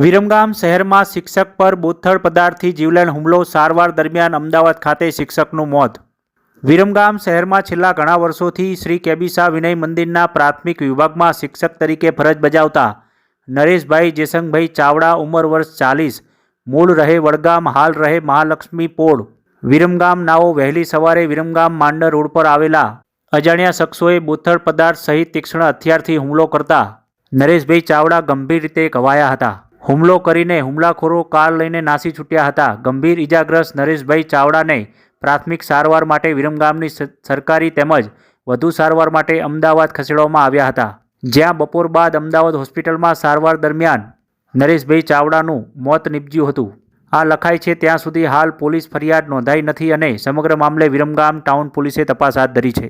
વિરમગામ શહેરમાં શિક્ષક પર બોથડ પદાર્થથી જીવલેણ હુમલો સારવાર દરમિયાન અમદાવાદ ખાતે શિક્ષકનું મોત. વિરમગામ શહેરમાં છેલ્લા ઘણા વર્ષોથી શ્રી કેબીસા વિનય મંદિરના પ્રાથમિક વિભાગમાં શિક્ષક તરીકે ફરજ બજાવતા નરેશભાઈ જેસંગભાઈ ચાવડા, ઉંમર વર્ષ ચાલીસ, મૂળ રહે વડગામ, હાલ રહે મહાલક્ષ્મી પોળ. વિરમગામ નાઓ વહેલી સવારે વિરમગામ માંડર રોડ પર આવેલા અજાણ્યા શખ્સોએ બોથડ પદાર્થ સહિત તીક્ષ્ણ હથિયારથી હુમલો કરતા નરેશભાઈ ચાવડા ગંભીર રીતે ઘવાયા હતા. હુમલો કરીને હુમલાખોરો કાર લઈને નાસી છૂટ્યા હતા. ગંભીર ઇજાગ્રસ્ત નરેશભાઈ ચાવડાને પ્રાથમિક સારવાર માટે વિરમગામની સરકારી તેમજ વધુ સારવાર માટે અમદાવાદ ખસેડવામાં આવ્યા હતા. જ્યાં બપોર બાદ અમદાવાદ હોસ્પિટલમાં સારવાર દરમિયાન નરેશભાઈ ચાવડાનું મોત નીપજ્યું હતું. આ લખાય છે, ત્યાં સુધી હાલ પોલીસ ફરિયાદ નોંધાઈ નથી અને સમગ્ર મામલે વિરમગામ ટાઉન પોલીસે તપાસ હાથ ધરી છે.